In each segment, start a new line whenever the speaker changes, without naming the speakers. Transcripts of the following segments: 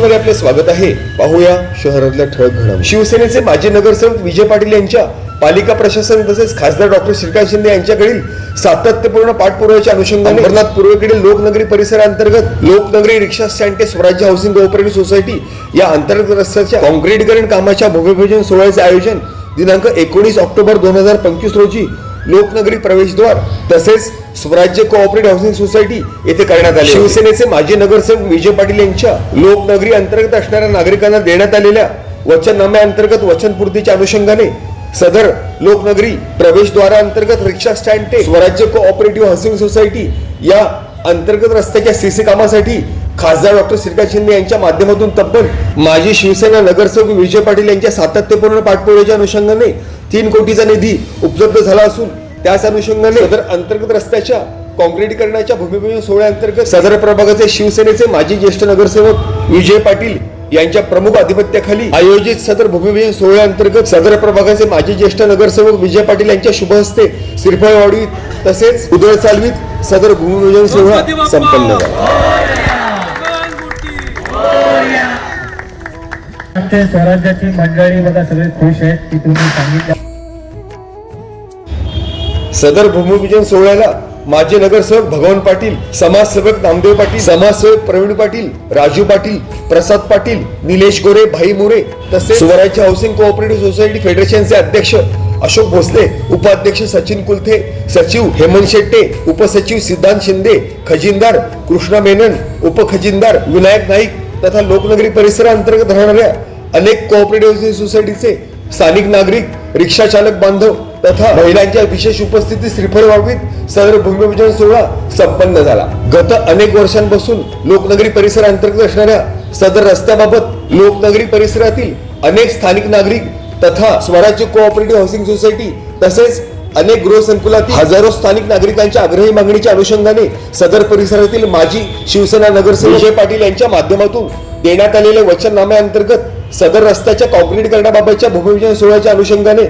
मध्ये आपले स्वागत आहे. पाहूया शहरातल्या ठळक घडामोडी. शिवसेनेचे माजी नगरसेवक विजय पाटील यांच्या पालिका प्रशासन तसेच खासदार डॉक्टर श्रीकांत शिंदे यांच्याकडील सातत्यपूर्ण पाठपुराव्याच्या अनुषंगाने अंबरनाथ पूर्वेकडील लोकनगरी परिसरांतर्गत लोकनगरी रिक्षा स्टँड ते स्वराज्य हाऊसिंग कोऑपरेटिव्ह सोसायटी या अंतर्गत रस्त्याच्या काँक्रीटीकरण कामाच्या भूमिपूजन सोहळ्याचे आयोजन दिनांक एकोणीस ऑक्टोबर दोन हजार पंचवीस रोजी लोकनगरी प्रवेशद्वार तसेच स्वराज्य कोऑपरेटिव्ह हाऊसिंग सोसायटी येथे करण्यात आले शिवसेनेचे माजी नगरसेवक विजय पाटील यांच्या लोकनगरी अंतर्गत असणाऱ्या नागरिकांना देण्यात आलेल्या वचननाम्याअंतर्गत वचनपूर्तीच्या अनुषंगाने सदर लोकनगरी प्रवेशद्वाराअंतर्गत रिक्षा स्टँड ते स्वराज्य कोऑपरेटिव्ह हाऊसिंग सोसायटी या अंतर्गत रस्त्याच्या सीसी कामासाठी खासदार डॉक्टर श्रीकांत शिंदे यांच्या माध्यमातून तब्बल माजी शिवसेना नगरसेवक विजय पाटील यांच्या सातत्यपूर्ण पाठपुराव्याच्या अनुषंगाने तीन कोटीचा निधी उपलब्ध झाला असून त्याच अनुषंगाने सदर अंतर्गत रस्त्याच्या काँक्रीटीकरणाच्या भूमिपूजन सोहळ्याअंतर्गत सदर प्रभागाचे शिवसेनेचे माजी ज्येष्ठ नगरसेवक विजय पाटील यांच्या प्रमुख अधिपत्याखाली आयोजित सदर भूमिपूजन सोहळ्याअंतर्गत सदर प्रभागाचे माजी ज्येष्ठ नगरसेवक विजय पाटील यांच्या शुभ हस्ते श्रीफळ वाढवीत तसेच उदळ चालवीत सदर भूमिपूजन सोहळा संपन्न झाला.
आमच्या स्वराज्याची मंडळी बघा सगळे खुश आहेत की तुम्ही सांगितलं.
सदर भूमिपूजन सोहळ्याला माजी नगरसेवक भगवान पाटील समाजसेवक नामदेव पाटील समाजसेवक प्रवीण पाटील राजू पाटील प्रसाद पाटील निलेश गोरे भाई मोरे तसेच स्वराज्य हाऊसिंग कोऑपरेटिव्ह सोसायटी फेडरेशनचे अध्यक्ष अशोक भोसले उपाध्यक्ष सचिन कुलथे सचिव हेमंत शेट्टे उपसचिव सिद्धांत शिंदे खजिनदार कृष्णा मेनन उपखजिनदार विनायक नाईक तथा लोकनगरी परिसराअंतर्गत राहणाऱ्या अनेक कोऑपरेटिव्ह सोसायटीचे स्थानिक नागरिक रिक्षा चालक बांधव तथा महिलांच्या विशेष उपस्थितीत श्रीफळ वाढवीत सदर भूमिपूजन सोहळा संपन्न झाला. गत अनेक वर्षांपासून लोकनगरी परिसर अंतर्गत असणाऱ्या सदर रस्त्याबाबत लोकनगरी परिसरातील अनेक स्थानिक नागरिक तथा स्वराज्य कोऑपरेटिव्ह हाऊसिंग सोसायटी तसेच अनेक गृहसंकुलातील हजारो स्थानिक नागरिकांच्या आग्रही मागणीच्या अनुषंगाने सदर परिसरातील माजी शिवसेना नगरसेवक विजय पाटील यांच्या माध्यमातून देण्यात आलेल्या वचननाम्याअंतर्गत सदर रस्त्याच्या काँक्रीटीकरणाबाबतच्या भूमिपूजन सोहळ्याच्या अनुषंगाने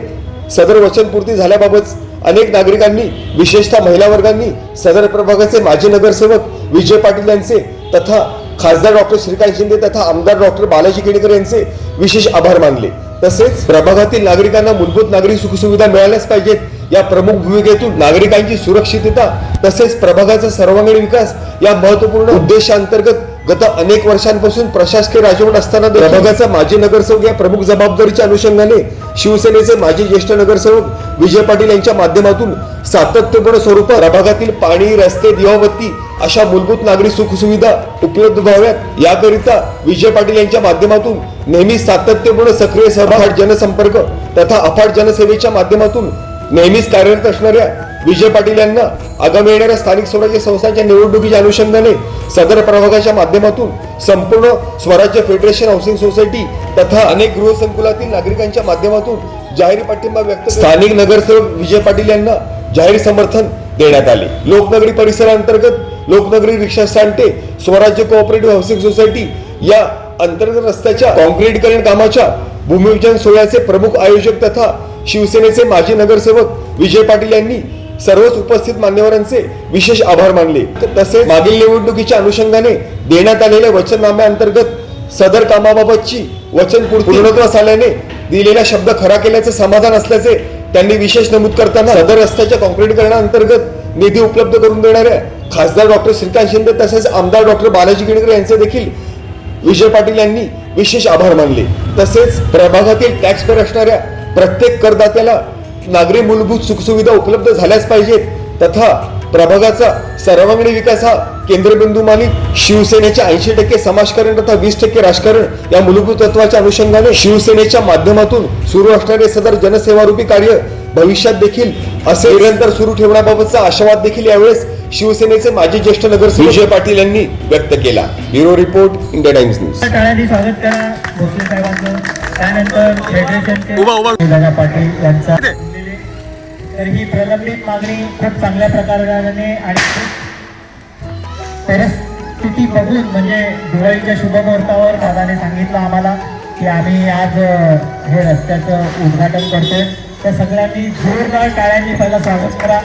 सदर वचनपूर्ती झाल्याबाबत अनेक नागरिकांनी विशेषतः महिला वर्गांनी सदर प्रभागाचे माजी नगरसेवक विजय पाटील यांचे तथा खासदार डॉक्टर श्रीकांत शिंदे तथा आमदार डॉक्टर बालाजी केणेकर यांचे विशेष आभार मानले. तसेच प्रभागातील नागरिकांना मूलभूत नागरिक सुखसुविधा मिळाल्याच पाहिजेत या प्रमुख भूमिकेतून नागरिकांची सुरक्षितता तसेच प्रभागाचा सर्वांगीण विकास या महत्त्वपूर्ण उद्देशांतर्गत गत अनेक वर्षांपासून प्रशासकीय राजवट असताना प्रभागाचा माजी नगरसेवक या प्रमुख जबाबदारीच्या अनुषंगाने शिवसेनेचे माजी ज्येष्ठ नगरसेवक विजय पाटील यांच्या माध्यमातून सातत्यपूर्ण स्वरूपात प्रभागातील पाणी रस्ते दिवाबत्ती अशा मूलभूत नागरिक सुखसुविधा उपलब्ध व्हाव्यात. याकरिता विजय पाटील यांच्या माध्यमातून नेहमी सातत्यपूर्ण सक्रिय सहभाग जनसंपर्क तथा अफाट जनसेवेच्या माध्यमातून नेहमीच कार्यरत असणाऱ्या विजय पाटील यांना आगामी येणाऱ्या स्थानिक स्वराज्य संस्थांच्या निवडणुकीच्या अनुषंगाने सदर प्रभागाच्या माध्यमातून संपूर्ण स्वराज्य फेडरेशन हाऊसिंग सोसायटी तथा अनेक गृहसंकुलातील नागरिकांच्या माध्यमातून जाहीर पाठिंबा व्यक्त स्थानिक नगरसेवक विजय पाटील यांना जाहीर समर्थन देण्यात आले. लोकनगरी परिसरांतर्गत लोकनगरी रिक्षा स्टँड ते स्वराज्य कोऑपरेटिव्ह हाऊसिंग सोसायटी या अंतर्गत रस्त्याच्या कॉन्क्रीटकरण कामाच्या भूमिपूजन सोहळ्याचे प्रमुख आयोजक तथा शिवसेनेचे माजी नगरसेवक विजय पाटील यांनी सर्वच उपस्थित मान्यवरांचे विशेष आभार मानले. तसेच मागील निवडणुकीच्या अनुषंगाने देण्यात आलेल्या वचननाम्याअंतर्गत सदर कामाबाबतची वचन पूर्णत्वास आल्याने दिलेला शब्द खरा केल्याचे समाधान असल्याचे त्यांनी विशेष नमूद करताना सदर रस्त्याच्या काँक्रीटीकरणाअंतर्गत निधी उपलब्ध करून देणाऱ्या खासदार डॉक्टर श्रीकांत शिंदे तसेच आमदार डॉक्टर बालाजी केणकर यांचे देखील विजय पाटील यांनी विशेष आभार मानले. तसेच प्रभागातील टॅक्स पर असणाऱ्या प्रत्येक करदात्याला नागरी मूलभूत सुखसुविधा उपलब्ध झाल्याच पाहिजेत. तथा प्रभागाचा सर्वांगीण विकास हा केंद्रबिंदू मानित शिवसेनेच्या ऐंशी टक्के समाजकारण तथा वीस टक्के राजकारण या मूलभूत तत्वाच्या अनुषंगाने शिवसेनेच्या माध्यमातून सुरू असणारे सदर जनसेवारूपी कार्य भविष्यात देखील असे निरंतर सुरू ठेवण्याबाबतचा आशावाद देखील यावेळेस शिवसेनेचे माजी ज्येष्ठ नगरसेवक विजय पाटील यांनी व्यक्त केला. Bureau report India Times news.
त्यानंतर फेडरेशनचे पाटील यांचा तर ही प्रलंबित मागणी खूप चांगल्या प्रकाराने आणि परिस्थिती बघून म्हणजे दिवाळीच्या शुभमुहूर्तावर दादाने सांगितलं आम्हाला की आम्ही आज हे रस्त्याचं उद्घाटन करतोय. त्या सगळ्यांनी जोरदार टाळ्यांनी पहिला स्वागत करा.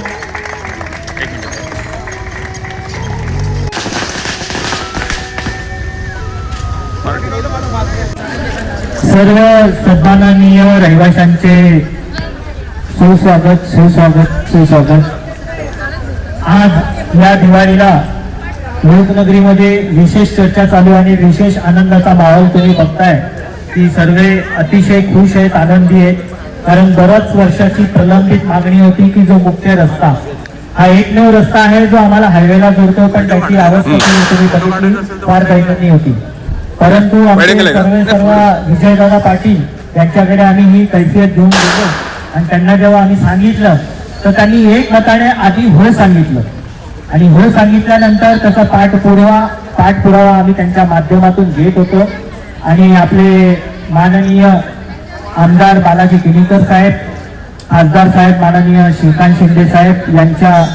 सर्व सन्माननीय रहिवाशांचे सुस्वागत सुस्वागत सुस्वागत. आज या दिवाळीला लोकनगरीमध्ये विशेष चर्चा चालू आणि विशेष आनंदाचा माहोल तुम्ही बघताय. की सर्व अतिशय खुश आहेत आनंदी आहेत. कारण बऱ्याच वर्षाची प्रलंबित मागणी होती की जो मुख्य रस्ता हा एकमेव रस्ता आहे जो आम्हाला हायवेला जोडतो पण त्याची अवस्था तुम्ही बघितली फार दैनंदिन होती. परंतु सर्व सर्व विजयदादा पाटील यांच्याकडे आम्ही ही कैफियत घेऊन गेलो. आणि त्यांना जेव्हा आम्ही सांगितलं तर त्यांनी एक मताने आधी हो सांगितलं. आणि हो सांगितल्यानंतर त्याचा पाठपुरावा पाठपुरावा आम्ही त्यांच्या माध्यमातून घेत होतो. आणि आपले माननीय आमदार बालाजी किनीकर साहेब खासदार साहेब माननीय श्रीकांत शिंदे साहेब यांच्या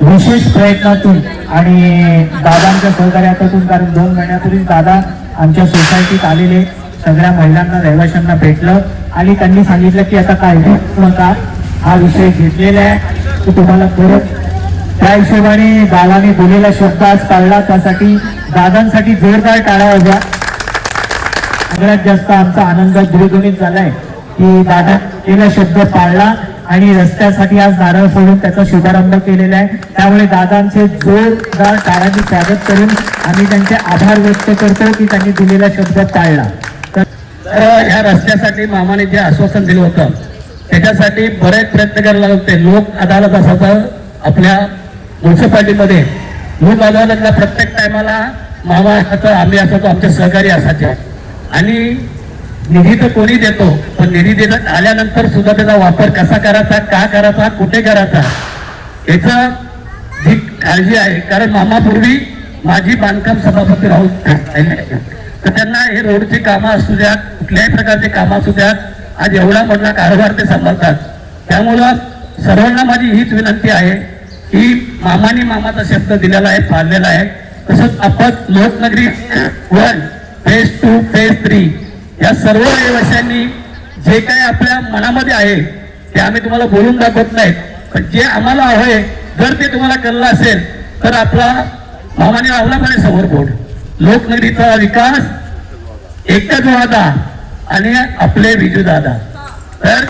विशेष प्रयत्नातून आणि दादांच्या सहकार्यातून कारण दोन महिन्यापूर्वीच दादा आमच्या सोसायटीत आलेले सगळ्या महिलांना रहिवाशांना भेटलं आणि त्यांनी सांगितलं की आता काळजी नका. हा विषय घेतलेला आहे. तो तुम्हाला परत त्या हिशोबाने दादाने दिलेला शब्द आज पाळला त्यासाठी दादांसाठी जोरदार टाळा वाजवा. सगळ्यात जास्त आमचा आनंद द्विगुणित झालाय की दादा केला शब्द पाळला. आणि रस्त्यासाठी आज नारळ फोडून त्याचा शुभारंभ केलेला आहे. त्यामुळे दादांचे जोरदार टाळ्यांनी स्वागत करून आम्ही त्यांचे आभार व्यक्त करतो की त्यांनी दिलेला शब्द टाळला. तर
तर ह्या रस्त्यासाठी मामाने जे आश्वासन दिलं होतं त्याच्यासाठी बरेच प्रयत्न करायला लागते लोक अदालत असायचं आपल्या म्युन्सिपाल्टीमध्ये लोक अदालतला प्रत्येक टायमाला मामा असायचं आम्ही असायचो आमचे सहकारी असायचे. आणि निधी तर कोणी देतो पण निधी देण्यात आल्यानंतर सुद्धा त्याचा वापर कसा करायचा का करायचा कुठे करायचा याचं जी काळजी आहे. कारण मामापूर्वी माझी बांधकाम सभापती राहून तर त्यांना हे रोडची कामं असू द्यात कुठल्याही प्रकारचे कामं असू द्यात आज एवढा मोठा कारभार ते सांभाळतात. त्यामुळं सर्वांना माझी हीच विनंती आहे की मामानी मामाचा शब्द दिलेला आहे पाळलेला आहे. तसंच आपण Loknagari one phase two phase three या सर्व रहिवाशांनी जे काही आपल्या मनामध्ये आहे ते आम्ही तुम्हाला बोलून दाखवत नाहीत. पण जे आम्हाला आहे जर ते तुम्हाला कळलं असेल तर आपला मामाने आवलापणे समोर बोट लोकनगरीचा विकास एकच वादा आणि आपले विजू दादा तर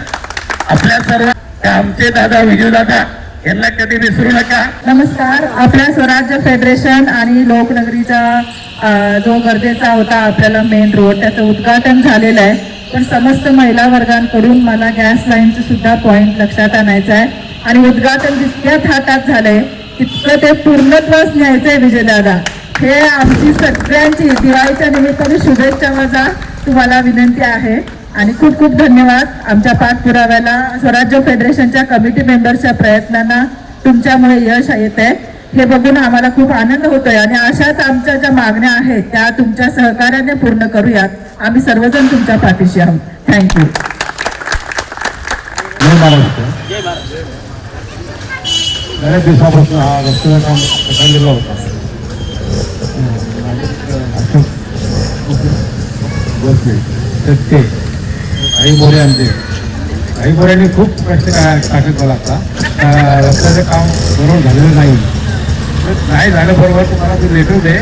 आपल्या सर्व आमचे दादा विजू दादा यांना कधी विसरू नका.
नमस्कार. आपल्या स्वराज्य फेडरेशन आणि लोकनगरीचा जो गरजेचा होता आपल्याला मेन रोड त्याचं उद्घाटन झालेलं आहे. पण समस्त महिला वर्गांकडून मला गॅस लाईनचं सुद्धा पॉईंट लक्षात आणायचं आहे. आणि उद्घाटन जितक्या थाटात झालंय तितकं ते पूर्णत्वास न्यायचंय विजयदादा. हे आमची सगळ्यांची दिवाळीच्या निमित्ताने शुभेच्छा माझा तुम्हाला विनंती आहे. आणि खूप खूप धन्यवाद आमच्या पाठपुराव्याला स्वराज्य फेडरेशनच्या कमिटी मेंबर्सच्या प्रयत्नांना तुमच्यामुळे यश येत आहे. हे बघून आम्हाला खूप आनंद होतोय आणि अशाच आमच्या ज्या मागण्या आहेत त्या तुमच्या सहकार्याने पूर्ण करूयात. आम्ही सर्वजण तुमच्या पाठीशी आहोत. थँक्यू
बऱ्याच दिवसापासून हा रस्त्याचं काम पकडलेलं अशोक आई बोरे आमचे. आई मोऱ्यांनी खूप प्रश्न टाकत मला आता रस्त्याचं काम बरोबर झालेलं नाही. नाही झालं बरोबर तुम्हाला ते लेटर दे.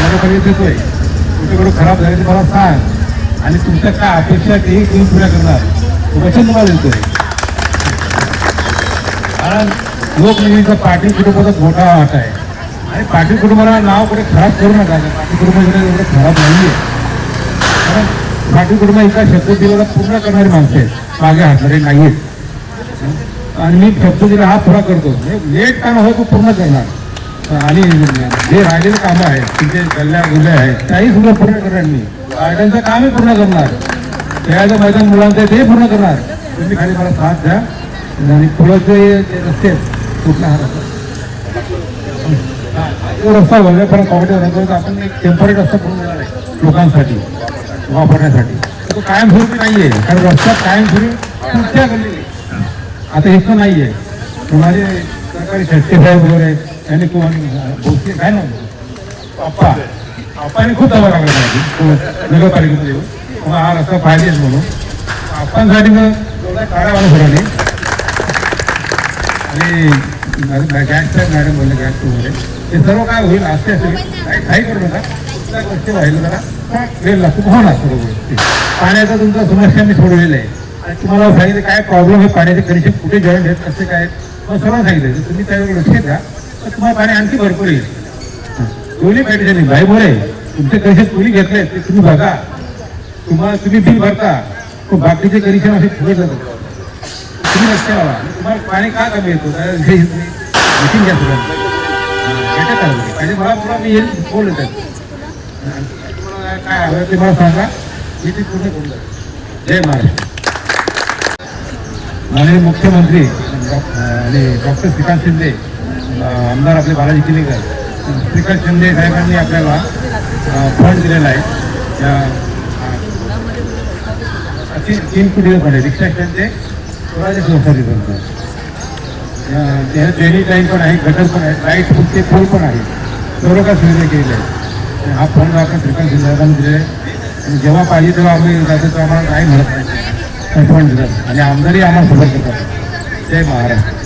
माझ्याकडे देतोय. तुमच्याकडून खराब झाले ते मला सांग. आणि तुमच्या काय अपेक्षा आहे तेही तुम्ही पुऱ्या करणार. वचन तुम्हाला देतोय. कारण लोकनिधीचा पाटील कुटुंबाचा मोठा वाट आहे. आणि पाटील कुटुंबाला नाव कुठे खराब करू नका. पाटील कुटुंबाचं एवढं खराब नाही आहे कारण पाटील कुटुंब एका शब्द दिलेला पूर्ण करणारी माणसं आहेत. मागे हातणारे नाही आहेत आणि मी शब्द दिला हा पुरा करतो. लेट काम हो तो पूर्ण करणार. आणि जे राहिलेले कामं आहेत तिथे गल्ल्या गुल्ल्या आहेत त्याही सुद्धा पूर्ण करणार मी. गार्डनचं कामही पूर्ण करणार. खेळाचं मैदान मुलांचं आहे ते पूर्ण करणार. तुम्ही खाली मला साथ द्या. आणि पुढं जे रस्ते आहेत कुठला हा रस्ता? रस्ता तो रस्ता कॉमेडी आपण एक टेंपररी रस्ता पूर्ण आहे लोकांसाठी. वापरण्यासाठी. तो कायमस्वरूपी नाही आहे कारण रस्त्यात कायमस्वरूपी कुठच्या गल्ली आता इतकं नाही आहे तर माझे सरकारी शेट्टी साहेब वगैरे त्यांनी किंवा भोसले काय ना आप्पा आप्पाने खूप दबा लागला पाहिजे. नगरपालिकेमध्ये येऊन. मग हा रस्ता पाहिजेच म्हणून. आप्पांसाठी मग थोडा काढा आणि गॅसच्या मॅडम बोलले गॅस वगैरे. ते सर्व काय होईल असते असेल काही करू नका. गोष्टी व्हायला जरा वेळ लागतो होणार सर्व पाण्याचा तुमचा समस्या मी सोडवलेला आहे. आणि तुम्हाला सांगितलं काय प्रॉब्लेम आहे पाण्याचे कनेक्शन कुठे जॉईंट आहेत कसे काय आहेत, मग सर्व सांगितलं. तर तुम्ही त्यावर लक्ष द्या. तर तुम्हाला पाणी आणखी भरपूर येईल. दोन्ही पाहिजे नाही भाई बोले तुमचे कनेक्शन कोणी घेतले ते तुम्ही बघा. तुम्हाला तुम्ही बिल भरता तो बाकीचे कनेक्शन असे पुढे जातात. तुम्ही लक्ष ठेवा. तुम्हाला पाणी का कमी येतो? मिटिंग घ्या सगळ्यांना. म्हणजे मला मी येईल बोलत आहे. काय हवं ते मला सांगा. मी ते पूर्ण करून जय महाराष्ट्र माननीय मुख्यमंत्री आणि डॉक्टर श्रीकांत शिंदे आमदार आपले बालाजी किल्लेकर श्रीकांत शिंदे साहेबांनी आपल्याला फंड दिलेला आहे. त्या, तीन तीन कोटी फंड आहे. रिक्षा स्टँडचे स्वराज्य सोसायटीपर्यंत त्याला ट्रेनिंग लाईन पण आहे गटर पण आहे लाइट पण ते पोल पण आहे. सर्व काय सुविधा केलेल्या आहेत? हा फोन आपण श्रीकांत शिंदे साहेबांनी दिलेला आणि जेव्हा पाहिजे तेव्हा आम्ही जातो तेव्हा आम्हाला काही म्हणत नाही फोन देतात आणि आमदारही आम्हाला सपोर्ट करतात. जय महाराष्ट्र.